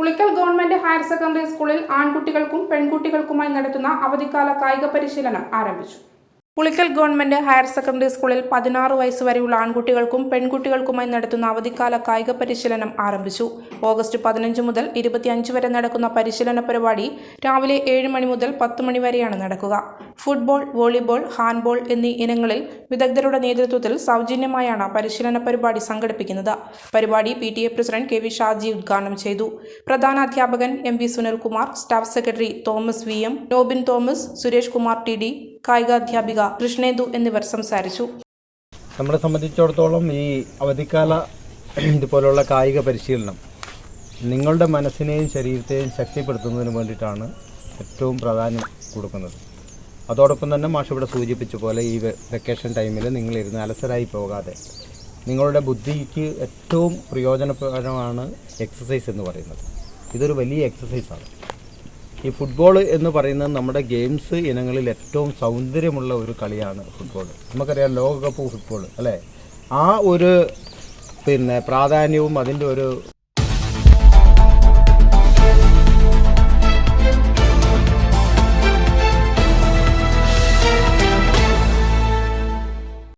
Pulikkal government higher secondary സ്കൂളിൽ ആൺകുട്ടികൾക്കും പെൺകുട്ടികൾക്കുമായി നടത്തുന്ന അവധിക്കാല കായിക പരിശീലനം ആരംഭിച്ചു. പുളിക്കൽ ഗവൺമെന്റ് ഹയർ സെക്കൻഡറി സ്കൂളിൽ പതിനാറ് വയസ്സ് വരെയുള്ള ആൺകുട്ടികൾക്കും പെൺകുട്ടികൾക്കുമായി നടത്തുന്ന അവധിക്കാല കായിക പരിശീലനം ആരംഭിച്ചു. ഓഗസ്റ്റ് പതിനഞ്ച് മുതൽ ഇരുപത്തിയഞ്ച് വരെ നടക്കുന്ന പരിശീലന പരിപാടി രാവിലെ ഏഴ് മണി മുതൽ പത്ത് മണി വരെയാണ് നടക്കുക. ഫുട്ബോൾ വോളിബോൾ ഹാൻഡ്ബോൾ എന്നീ ഇനങ്ങളിൽ വിദഗ്ധരുടെ നേതൃത്വത്തിൽ സൗജന്യമായാണ് പരിശീലന പരിപാടി സംഘടിപ്പിക്കുന്നത്. പരിപാടി P T A president K V Shaji ഉദ്ഘാടനം ചെയ്തു. പ്രധാന അധ്യാപകൻ M V Sunilkumar staff secretary Thomas V M Nobin Thomas Suresh Kumar T D കായികാധ്യാപിക Krishnendu എന്നിവർ സംസാരിച്ചു. നമ്മളെ സംബന്ധിച്ചിടത്തോളം ഈ അവധിക്കാല ഇതുപോലുള്ള കായിക പരിശീലനം നിങ്ങളുടെ മനസ്സിനെയും ശരീരത്തെയും ശക്തിപ്പെടുത്തുന്നതിന് വേണ്ടിയിട്ടാണ് ഏറ്റവും പ്രാധാന്യം കൊടുക്കുന്നത്. അതോടൊപ്പം തന്നെ മാഷ് ഇവിടെ സൂചിപ്പിച്ച പോലെ ഈ വെക്കേഷൻ ടൈമിൽ നിങ്ങളിരുന്ന് അലസരായി പോകാതെ നിങ്ങളുടെ ബുദ്ധിക്ക് ഏറ്റവും പ്രയോജനപ്രദമാണ് എക്സസൈസ് എന്ന് പറയുന്നത്. ഇതൊരു വലിയ എക്സസൈസാണ് ഈ ഫുട്ബോൾ എന്ന് പറയുന്നത് നമ്മുടെ ഗെയിംസ് ഇനങ്ങളിൽ ഏറ്റവും സൗന്ദര്യമുള്ള ഒരു കളിയാണ് ഫുട്ബോൾ നമുക്കറിയാം ലോകകപ്പ് ഫുട്ബോൾ അല്ലേ? ആ ഒരു പിന്നെ പ്രാധാന്യവും അതിന്റെ ഒരു